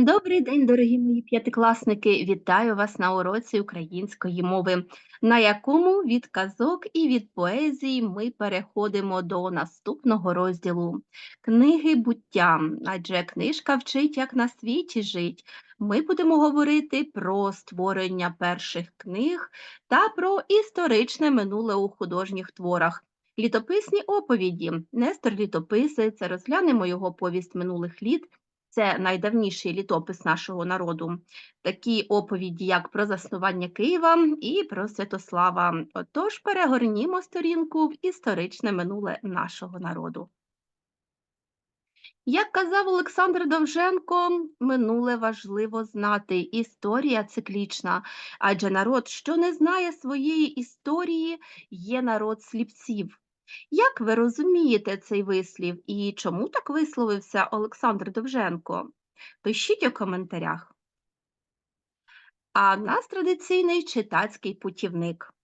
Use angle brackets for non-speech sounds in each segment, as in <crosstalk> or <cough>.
Добрий день, дорогі мої п'ятикласники! Вітаю вас на уроці української мови, на якому від казок і від поезії ми переходимо до наступного розділу книги буття. Адже книжка вчить, як на світі жить. Ми будемо говорити про створення перших книг та про історичне минуле у художніх творах. Літописні оповіді. Нестор Літописець, розглянемо його повість минулих літ. Це найдавніший літопис нашого народу. Такі оповіді, як про заснування Києва і про Святослава. Отож, перегорнімо сторінку в історичне минуле нашого народу. Як казав Олександр Довженко, минуле важливо знати. Історія циклічна, адже народ, що не знає своєї історії, є народ сліпців. Як ви розумієте цей вислів і чому так висловився Олександр Довженко? Пишіть у коментарях. А в нас традиційний читацький путівник.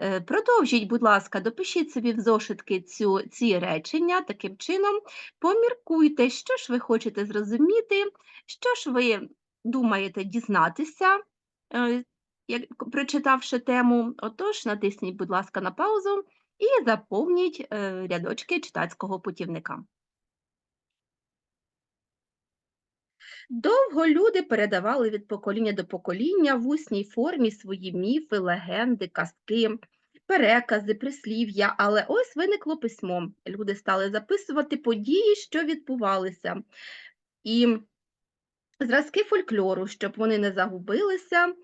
Е, Продовжіть, будь ласка, допишіть собі в зошитки цю, ці речення таким чином. Поміркуйте, що ж ви хочете зрозуміти, що ж ви думаєте дізнатися, е, прочитавши тему. Отож, натисніть, будь ласка, на паузу і заповніть е, рядочки читацького путівника. Довго люди передавали від покоління до покоління в усній формі свої міфи, легенди, казки, перекази, прислів'я, але ось виникло письмо. Люди стали записувати події, що відбувалися. І зразки фольклору, щоб вони не загубилися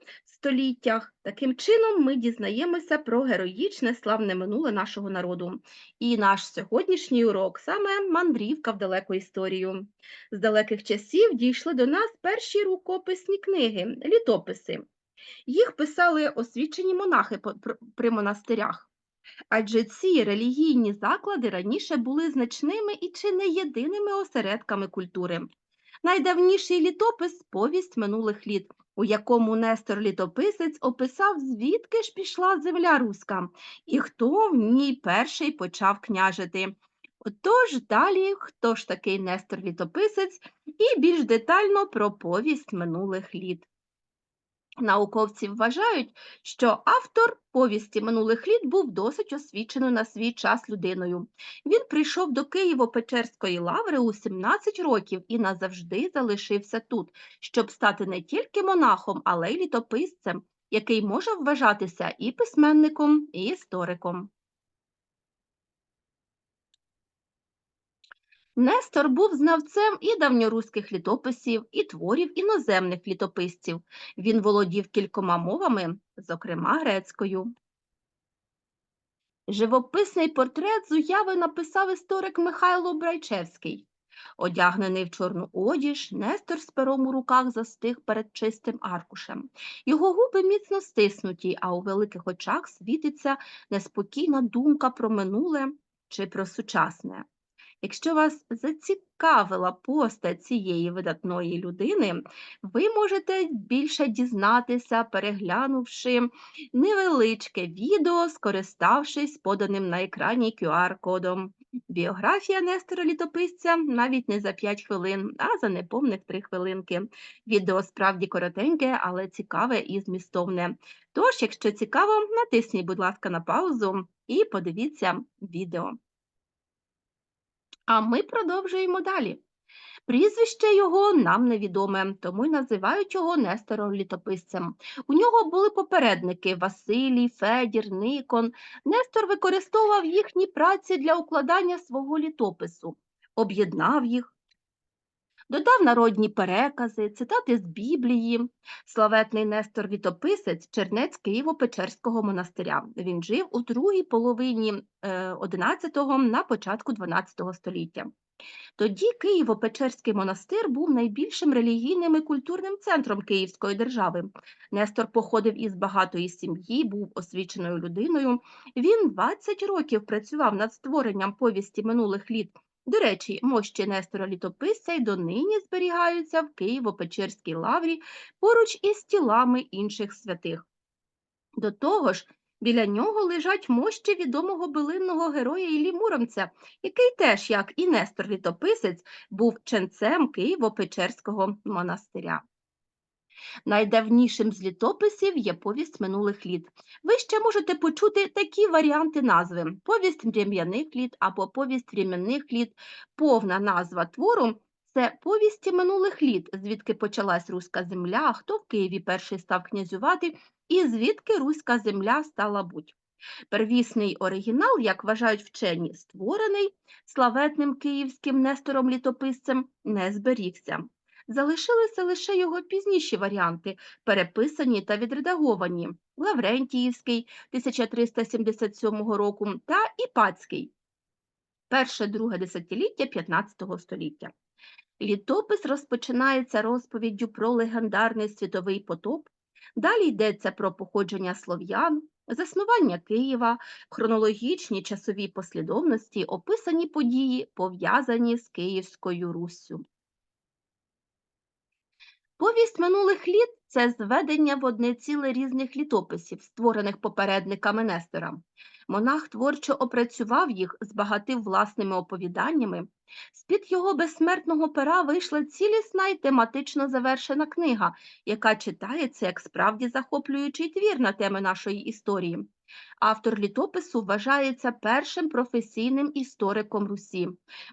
століттях. Таким чином ми дізнаємося про героїчне славне минуле нашого народу. І наш сьогоднішній урок саме мандрівка в далеку історію. З далеких часів дійшли до нас перші рукописні книги, літописи. Їх писали освічені монахи при монастирях. Адже ці релігійні заклади раніше були значними і чи не єдиними осередками культури. Найдавніший літопис повість минулих літ, у якому Нестор Літописець описав, звідки ж пішла земля руська і хто в ній перший почав княжити. Отож, далі хто ж такий Нестор Літописець і більш детально про повість минулих літ. Науковці вважають, що автор повісті минулих літ був досить освіченою на свій час людиною. Він прийшов до Києво-Печерської лаври у 17 років і назавжди залишився тут, щоб стати не тільки монахом, але й літописцем, який може вважатися і письменником, і істориком. Нестор був знавцем і давньоруських літописів, і творів іноземних літописців. Він володів кількома мовами, зокрема грецькою. Живописний портрет з уяви написав історик Михайло Брайчевський. Одягнений в чорну одіж, Нестор з пером у руках застиг перед чистим аркушем. Його губи міцно стиснуті, а у великих очах світиться неспокійна думка про минуле чи про сучасне. Якщо вас зацікавила постать цієї видатної людини, ви можете більше дізнатися, переглянувши невеличке відео, скориставшись поданим на екрані QR-кодом. Біографія Нестора Літописця навіть не за 5 хвилин, а за неповних 3 хвилинки. Відео справді коротеньке, але цікаве і змістовне. Тож, якщо цікаво, натисніть, будь ласка, на паузу і подивіться відео. А ми продовжуємо далі. Прізвище його нам невідоме, тому й називають його Нестором літописцем. У нього були попередники Василій, Федір, Никон. Нестор використовував їхні праці для укладання свого літопису, об'єднав їх, Додав народні перекази, цитати з Біблії. Славетний Нестор Вітописець, чернець Києво-Печерського монастиря. Він жив у другій половині 11-го е, на початку 12 століття. Тоді Києво-Печерський монастир був найбільшим релігійним і культурним центром Київської держави. Нестор походив із багатої сім'ї, був освіченою людиною. Він 20 років працював над створенням повісті минулих літ до речі, мощі Нестора Літописця й донині зберігаються в Києво-Печерській лаврі поруч із тілами інших святих. До того ж, Біля нього лежать мощі відомого билинного героя Іллі Муромця, який теж, як і Нестор Літописець, був ченцем Києво-Печерського монастиря. Найдавнішим з літописів є повість минулих літ. Ви ще можете почути такі варіанти назви: повість врем'яних літ або повість врем'яних літ. Повна назва твору це повісті минулих літ, звідки почалась руська земля, хто в Києві перший став князювати, і звідки руська земля стала будь. Первісний оригінал, як вважають вчені, створений славетним київським Нестором літописцем, не зберігся. Залишилися лише його пізніші варіанти, переписані та відредаговані Лаврентіївський 1377 року та Іпацький перше-друге десятиліття 15 століття. Літопис розпочинається розповіддю про легендарний світовий потоп. Далі йдеться про походження слов'ян, заснування Києва, хронологічні часові послідовності, описані події, пов'язані з Київською Руссю. Повість минулих літ це зведення в одне ціле різних літописів, створених попередниками Нестора. Монах творчо опрацював їх, збагатив власними оповіданнями. З-під його безсмертного пера вийшла цілісна і тематично завершена книга, яка читається як справді захоплюючий твір на теми нашої історії. Автор літопису вважається першим професійним істориком Русі,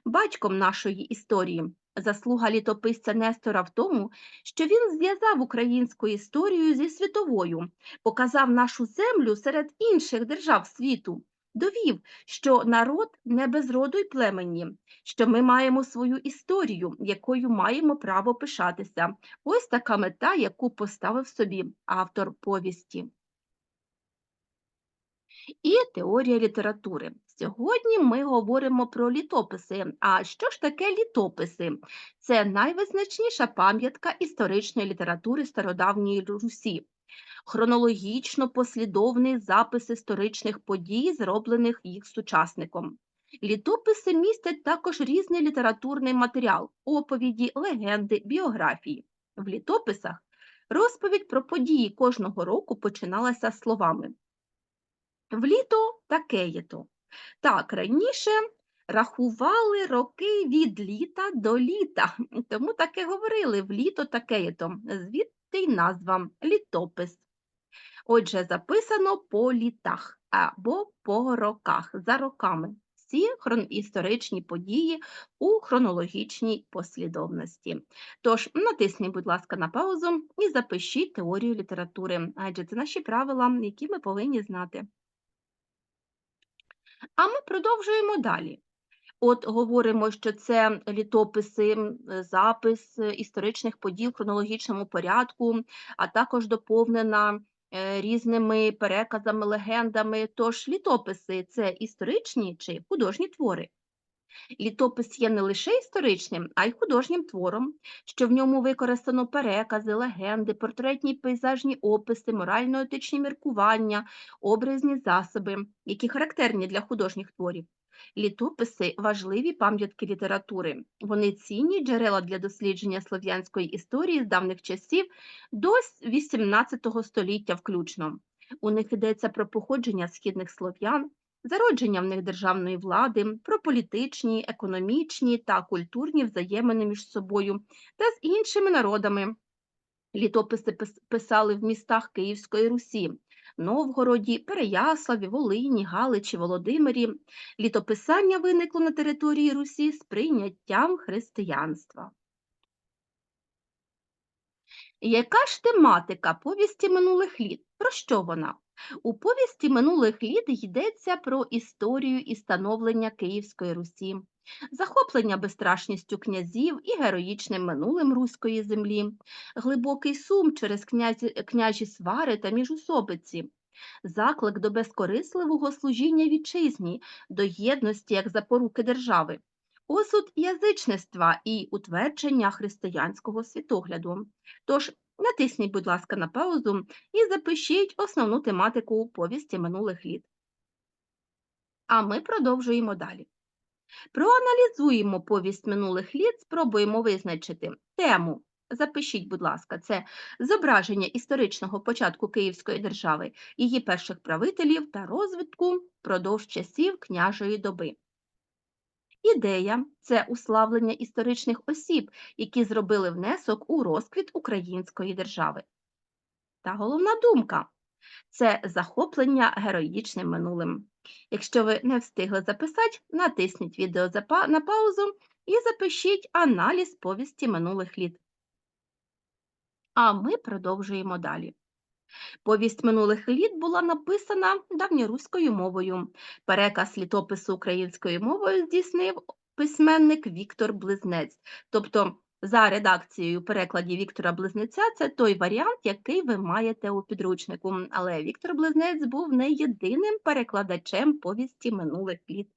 батьком нашої історії. Заслуга літописця Нестора в тому, що він зв'язав українську історію зі світовою, показав нашу землю серед інших держав світу, довів, що народ не без роду й племені, що ми маємо свою історію, якою маємо право пишатися. Ось така мета, яку поставив собі автор повісті. І теорія літератури. Сьогодні ми говоримо про літописи. А що ж таке літописи? Це найвизначніша пам'ятка історичної літератури стародавньої Русі. Хронологічно послідовний запис історичних подій, зроблених їх сучасником. Літописи містять також різний літературний матеріал, оповіді, легенди, біографії. В літописах розповідь про події кожного року починалася словами в літо таке-то. Так, раніше рахували роки від літа до літа, тому так і говорили в літо таке-то, звідти й назва літопис. Отже, записано по літах або по роках, за роками. Всі історичні події у хронологічній послідовності. Тож натисніть, будь ласка, на паузу і запишіть теорію літератури, адже це наші правила, які ми повинні знати. А ми продовжуємо далі. От говоримо, що це літописи, запис історичних подій в хронологічному порядку, а також доповнена е, різними переказами, легендами. Тож літописи це історичні чи художні твори. Літопис є не лише історичним, а й художнім твором, що в ньому використано перекази, легенди, портретні пейзажні описи, морально-етичні міркування, образні засоби, які характерні для художніх творів. Літописи важливі пам'ятки літератури. Вони цінні джерела для дослідження слов'янської історії з давних часів до XVIII століття включно. У них йдеться про походження східних слов'ян, зародження в них державної влади, про політичні, економічні та культурні взаємини між собою та з іншими народами. Літописи писали в містах Київської Русі, Новгороді, Переяславі, Волині, Галичі, Володимирі. Літописання виникло на території Русі з прийняттям християнства. Яка ж тематика повісті минулих літ? Про що вона? У повісті минулих літ йдеться про історію і становлення Київської Русі, захоплення безстрашністю князів і героїчним минулим руської землі, глибокий сум через князі, княжі свари та міжусобиці, заклик до безкорисливого служіння вітчизні, до єдності як запоруки держави, осуд язичництва і утвердження християнського світогляду. Тож Натисніть, будь ласка, на паузу і запишіть основну тематику повісті минулих літ. А ми продовжуємо далі. Проаналізуємо повість минулих літ, спробуємо визначити тему, Запишіть, будь ласка, це зображення історичного початку Київської держави, її перших правителів та розвитку впродовж часів княжої доби. Ідея це уславлення історичних осіб, які зробили внесок у розквіт української держави. Та головна думка це захоплення героїчним минулим. Якщо ви не встигли записати, натисніть відео на паузу і запишіть аналіз повісті минулих літ. А ми продовжуємо далі. Повість минулих літ була написана давньоруською мовою. Переказ літопису українською мовою здійснив письменник Віктор Близнець. Тобто, за редакцією перекладів Віктора Близнеця, це той варіант, який ви маєте у підручнику. Але Віктор Близнець був не єдиним перекладачем повісті минулих літ.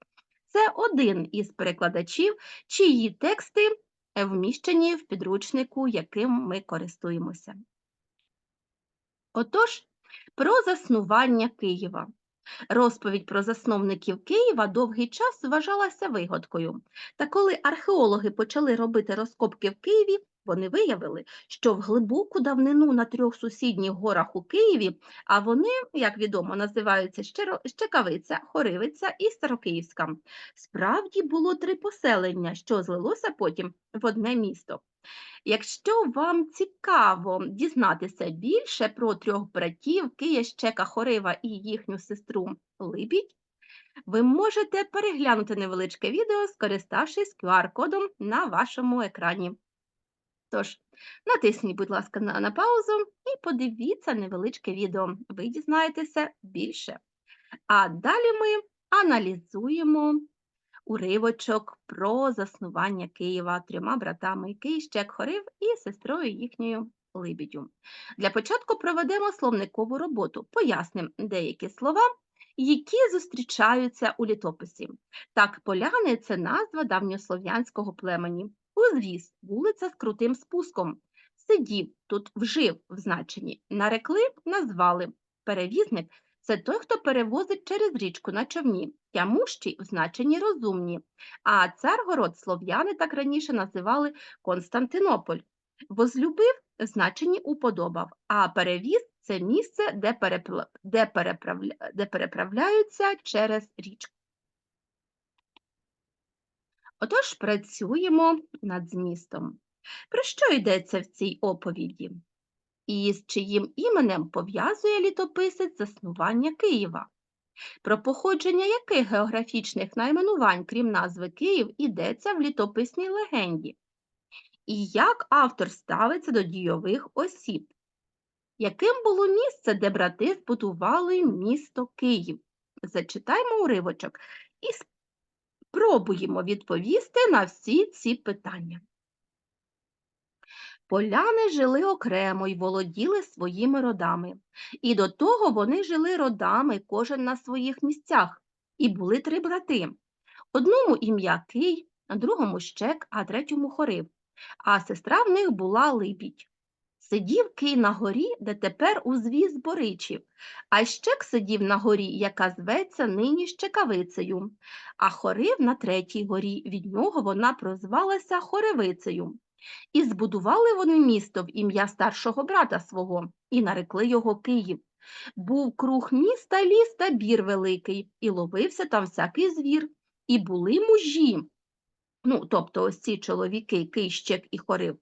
Це один із перекладачів, чиї тексти вміщені в підручнику, яким ми користуємося. Отож, про заснування Києва. Розповідь про засновників Києва довгий час вважалася вигадкою. Та коли археологи почали робити розкопки в Києві, вони виявили, що в глибоку давнину на трьох сусідніх горах у Києві, а вони, як відомо, називаються Щекавиця, Хоривиця і Старокиївська, справді було три поселення, що злилося потім в одне місто. Якщо вам цікаво дізнатися більше про трьох братів Кия, Щека, Хорива і їхню сестру Либідь, ви можете переглянути невеличке відео, скориставшись QR-кодом на вашому екрані. Тож, натисніть, будь ласка, на, на паузу і подивіться невеличке відео. Ви дізнаєтеся більше. А далі ми аналізуємо уривочок про заснування Києва трьома братами Київщек Хорив і сестрою їхньою Либідю. Для початку проведемо словникову роботу, пояснимо деякі слова, які зустрічаються у літописі. Так, поляни це назва давньослов'янського племені. Узвіз вулиця з крутим спуском. Сидів тут вжив в значенні. Нарекли, назвали. Перевізник це той, хто перевозить через річку на човні, тямущий в значенні розумні. А Царгород слов'яни так раніше називали Константинополь. Возлюбив в значенні уподобав, а перевіз це місце, де, перепла... де, переправля... де переправляються через річку. Отож, працюємо над змістом. Про що йдеться в цій оповіді? І з чиїм іменем пов'язує літописець заснування Києва? Про походження яких географічних найменувань, крім назви Київ, йдеться в літописній легенді? І як автор ставиться до дійових осіб? Яким було місце, де брати збудували місто Київ? Зачитаймо уривочок і спробуємо відповісти на всі ці питання. Поляни жили окремо й володіли своїми родами. І до того вони жили родами, кожен на своїх місцях, і були три брати. Одному ім'я Кий, другому щек, а третьому хорив, а сестра в них була Либідь. Сидів Кий на горі, де тепер узвіз Боричів, а щек сидів на горі, яка зветься нині Щекавицею, а хорив на третій горі, від нього вона прозвалася Хоревицею. І збудували вони місто в ім'я старшого брата свого, і нарекли його Київ. Був круг міста ліс та бір великий, і ловився там всякий звір. І були мужі, ну, тобто ось ці чоловіки, Кийщик і Хорив,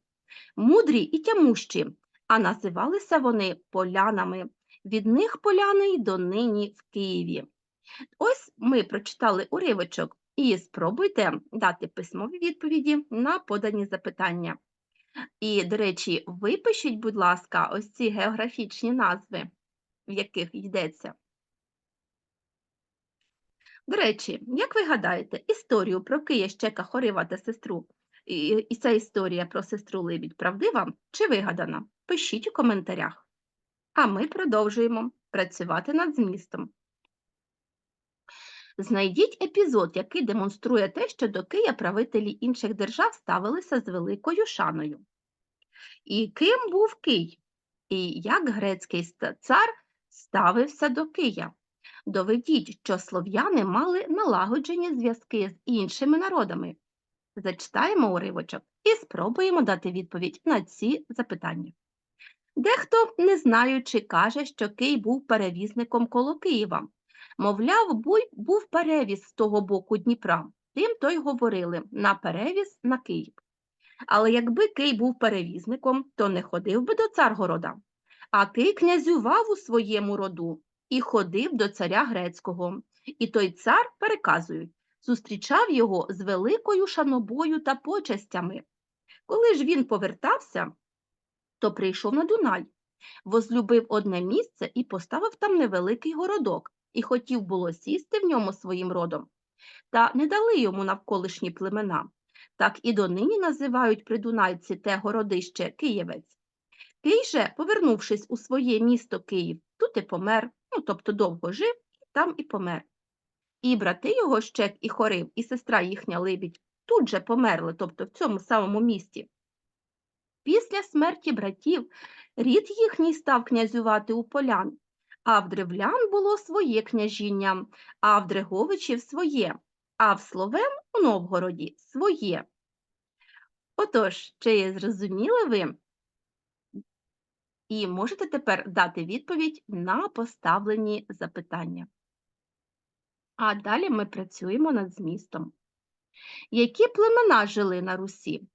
мудрі і тямущі, а називалися вони полянами. Від них поляни й донині в Києві. Ось ми прочитали уривочок і спробуйте дати письмові відповіді на подані запитання. І, до речі, випишіть, будь ласка, ось ці географічні назви, в яких йдеться. До речі, як ви гадаєте, історію про Кия, Щека, Хорива та сестру, і, і ця історія про сестру Либідь правдива чи вигадана? Пишіть у коментарях. А ми продовжуємо працювати над змістом. Знайдіть епізод, який демонструє те, що до Кия правителі інших держав ставилися з великою шаною. І ким був Кий? І як грецький цар ставився до Кия? Доведіть, що слов'яни мали налагоджені зв'язки з іншими народами. Зачитаємо уривочок і спробуємо дати відповідь на ці запитання. Дехто, не знаючи, каже, що Кий був перевізником коло Києва. Мовляв, був перевіз з того боку Дніпра, тим то й говорили на перевіз на Київ. Але якби Кий був перевізником, то не ходив би до Царгорода, а Кий князював у своєму роду і ходив до царя грецького. І той цар, переказують, зустрічав його з великою шанобою та почестями. Коли ж він повертався, то прийшов на Дунай, возлюбив одне місце і поставив там невеликий городок, і хотів було сісти в ньому своїм родом. Та не дали йому навколишні племена. Так і донині називають придунайці те городище Києвець. Кий же, повернувшись у своє місто Київ, тут і помер, ну тобто довго жив, там і помер. І брати його Щек і Хорив, і сестра їхня Либідь тут же померли, тобто в цьому самому місті. Після смерті братів рід їхній став князювати у полян, а в древлян було своє княжіння, а в Дреговичів своє, а в Словен у Новгороді своє. Отож, чи зрозуміли ви? І можете тепер дати відповідь на поставлені запитання. А далі ми працюємо над змістом. Які племена жили на Русі?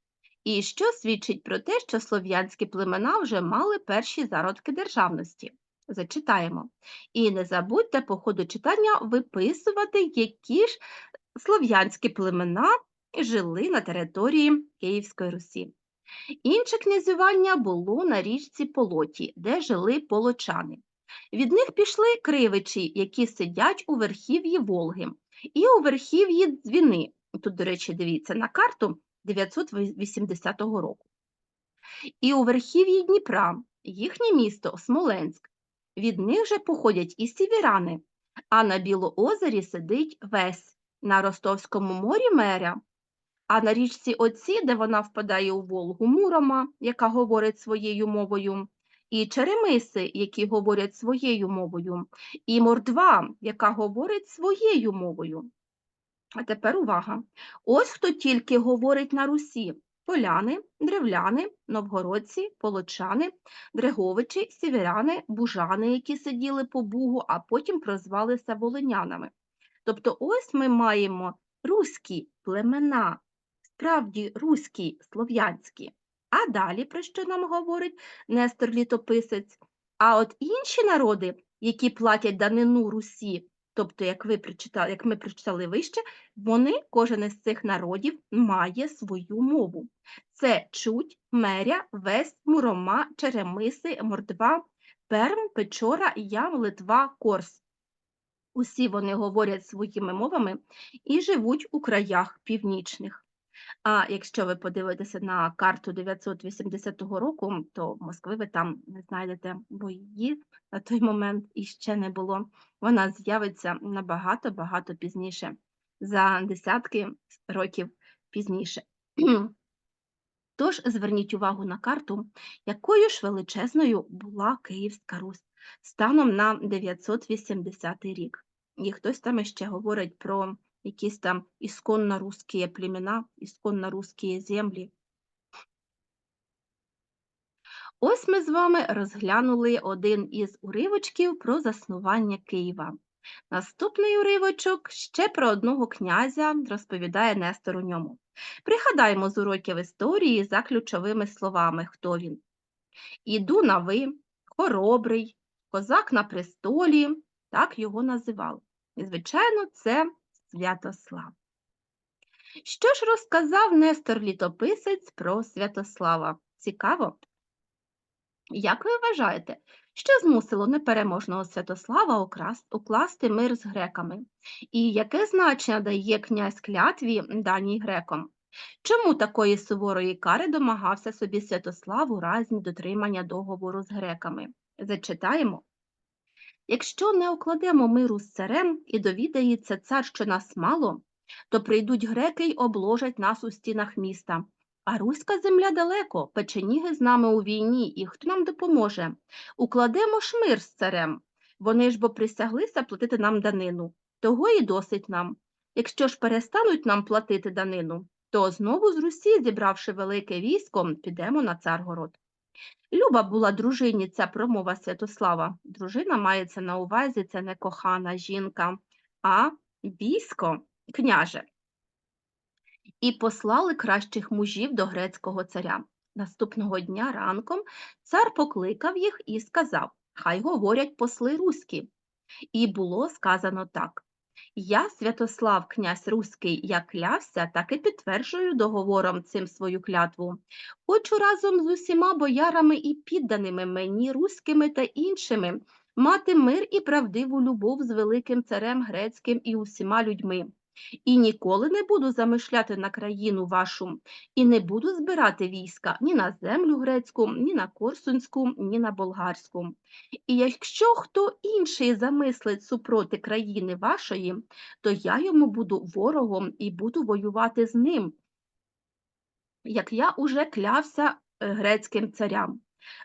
І що свідчить про те, що слов'янські племена вже мали перші зародки державності? Зачитаємо. І не забудьте по ходу читання виписувати, які ж слов'янські племена жили на території Київської Русі. Інше князювання було на річці Полоті, де жили полочани. Від них пішли кривичі, які сидять у верхів'ї Волги, і у верхів'ї Дзвіни. Тут, до речі, дивіться на карту 980 року. І у верхів'ї Дніпра їхнє місто Смоленськ. Від них же походять і сівірани, а на Білоозері сидить Весь, на Ростовському морі меря, а на річці Оці, де вона впадає у Волгу, Мурома, яка говорить своєю мовою, і Черемиси, які говорять своєю мовою, і Мордва, яка говорить своєю мовою. А тепер увага. Ось хто тільки говорить на Русі: поляни, древляни, новгородці, полочани, дреговичі, сіверяни, бужани, які сиділи по Бугу, а потім прозвалися волинянами. Тобто, ось ми маємо руські племена, справді руські, слов'янські. А далі про що нам говорить Нестор Літописець? А от інші народи, які платять данину Русі, тобто, як ви прочитали, як ми прочитали вище, вони, кожен із цих народів, має свою мову. Це чуть, меря, Вес, мурома, черемиси, мордва, перм, печора, ям, литва, корс. Усі вони говорять своїми мовами і живуть у краях північних. А якщо ви подивитеся на карту 980 року, то Москви ви там не знайдете, бо її на той момент іще не було. Вона з'явиться набагато-багато пізніше, за десятки років пізніше. <clears throat> Тож зверніть увагу на карту, якою ж величезною була Київська Русь станом на 980 рік. І хтось там іще говорить про якісь там ісконно русські племена, ісконно русські землі. Ось ми з вами розглянули один із уривочків про заснування Києва. Наступний уривочок ще про одного князя розповідає Нестор у ньому. Пригадаємо з уроків історії за ключовими словами, хто він. Іду на ви, хоробрий, козак на престолі, так його називали. І, звичайно, це Святослав. Що ж розказав Нестор Літописець про Святослава? Цікаво? Як ви вважаєте, що змусило непереможного Святослава укласти мир з греками? І яке значення дає князь клятві даній грекам? Чому такої суворої кари домагався собі Святослав у разі дотримання договору з греками? Зачитаємо. Якщо не укладемо миру з царем і довідається цар, що нас мало, то прийдуть греки й обложать нас у стінах міста. А руська земля далеко, печеніги з нами у війні, і хто нам допоможе? Укладемо ж мир з царем. Вони ж бо присяглися платити нам данину. Того і досить нам. Якщо ж перестануть нам платити данину, то знову з Русі, зібравши велике військо, підемо на Царгород. Люба була дружині ця промова Святослава. Дружина мається на увазі, це не кохана жінка, а військо, княже. І послали кращих мужів до грецького царя. Наступного дня ранком цар покликав їх і сказав: Хай говорять посли руські. І було сказано так: Я, Святослав, князь Руський, як клявся, так і підтверджую договором цим свою клятву. Хочу разом з усіма боярами і підданими мені, руськими та іншими, мати мир і правдиву любов з великим царем грецьким і усіма людьми. І ніколи не буду замишляти на країну вашу, і не буду збирати війська ні на землю грецьку, ні на корсунську, ні на болгарську. І якщо хто інший замислить супроти країни вашої, то я йому буду ворогом і буду воювати з ним, як я уже клявся е, грецьким царям.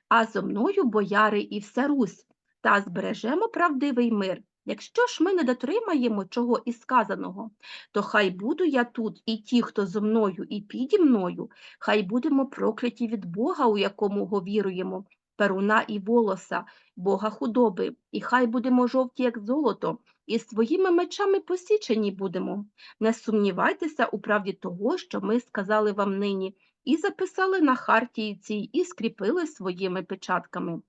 А зо мною бояри і вся Русь, та збережемо правдивий мир. Якщо ж ми не дотримаємо чого із сказаного, то хай буду я тут, і ті, хто зо мною і піді мною, хай будемо прокляті від Бога, у якому говіруємо, перуна і волоса, Бога худоби, і хай будемо жовті, як золото, і своїми мечами посічені будемо. Не сумнівайтеся у правді того, що ми сказали вам нині, і записали на хартії цій, і скріпили своїми печатками.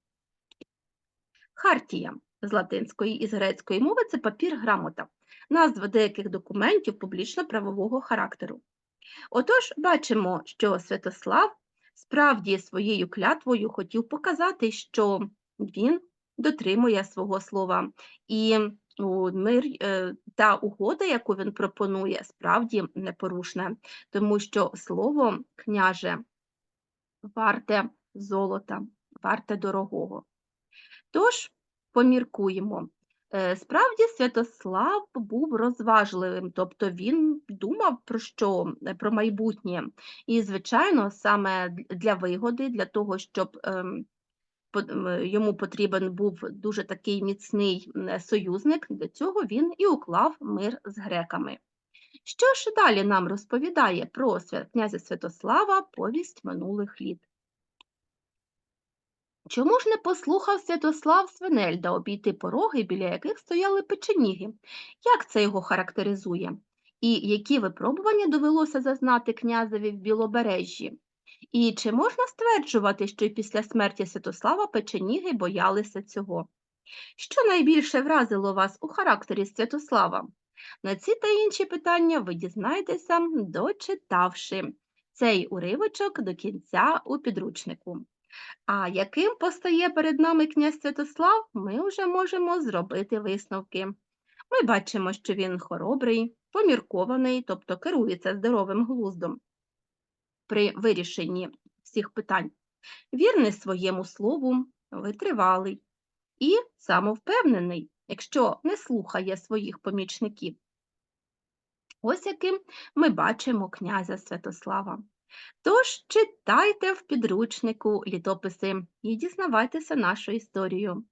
Хартія з латинської і з грецької мови це папір грамота, назва деяких документів публічно-правового характеру. Отож, бачимо, що Святослав справді своєю клятвою хотів показати, що він дотримує свого слова, і мир е, та угода, яку він пропонує, справді непорушна, тому що слово княже варте золота, варте дорогого. Тож, поміркуємо. Е, Справді Святослав був розважливим, тобто він думав про що, Е, про майбутнє. І, звичайно, саме для вигоди, для того, щоб ем, йому потрібен був дуже такий міцний союзник, для цього він і уклав мир з греками. Що ж далі нам розповідає про князя Святослава повість минулих літ? Чому ж не послухав Святослав Свинельда обійти пороги, біля яких стояли печеніги? Як це його характеризує? І які випробування довелося зазнати князеві в Білобережжі? І чи можна стверджувати, що й після смерті Святослава печеніги боялися цього? Що найбільше вразило вас у характері Святослава? На ці та інші питання ви дізнаєтеся, дочитавши цей уривочок до кінця у підручнику. А яким постає перед нами князь Святослав, ми вже можемо зробити висновки. Ми бачимо, що він хоробрий, поміркований, тобто керується здоровим глуздом при вирішенні всіх питань, вірний своєму слову, витривалий і самовпевнений, якщо не слухає своїх помічників. Ось яким ми бачимо князя Святослава. Тож читайте в підручнику літописи і дізнавайтеся нашу історію.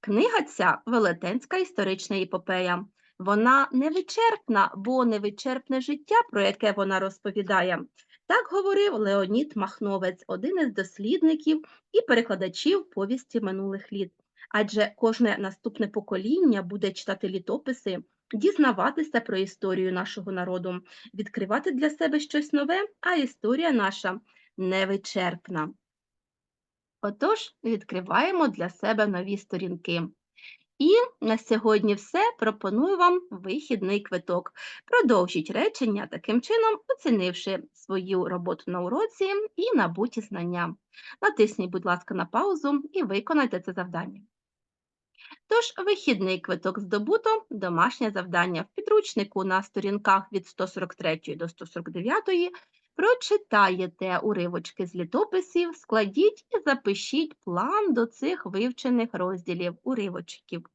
Книга ця велетенська історична епопея. Вона невичерпна, бо невичерпне життя, про яке вона розповідає. Так говорив Леонід Махновець, один із дослідників і перекладачів повісті минулих літ. Адже кожне наступне покоління буде читати літописи, дізнаватися про історію нашого народу, відкривати для себе щось нове, а історія наша невичерпна. Отож, відкриваємо для себе нові сторінки. І на сьогодні все. Пропоную вам вихідний квиток. Продовжіть речення таким чином, оцінивши свою роботу на уроці і набуті знання. Натисніть, будь ласка, на паузу і виконайте це завдання. Тож, вихідний квиток здобуто, домашнє завдання в підручнику на сторінках від 143 до 149 прочитаєте уривочки з літописів, складіть і запишіть план до цих вивчених розділів уривочків.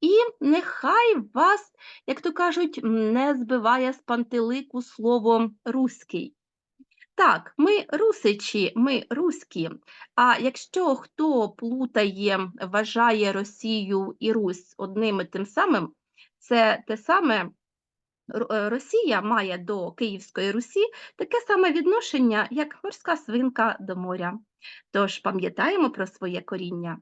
І нехай вас, як то кажуть, не збиває з пантелику слово руський. Так, ми русичі, ми руські. А якщо хто плутає, вважає Росію і Русь одним і тим самим, це те саме, е, Росія має до Київської Русі таке саме відношення, як морська свинка до моря. Тож пам'ятаємо про своє коріння.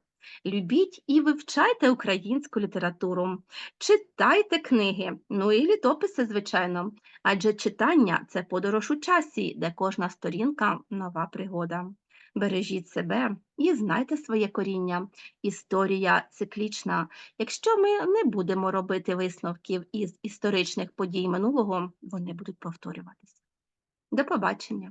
Любіть і вивчайте українську літературу, читайте книги, ну і літописи, звичайно, адже читання це подорож у часі, де кожна сторінка нова пригода. Бережіть себе і знайте своє коріння. Історія циклічна. Якщо ми не будемо робити висновків із історичних подій минулого, вони будуть повторюватися. До побачення!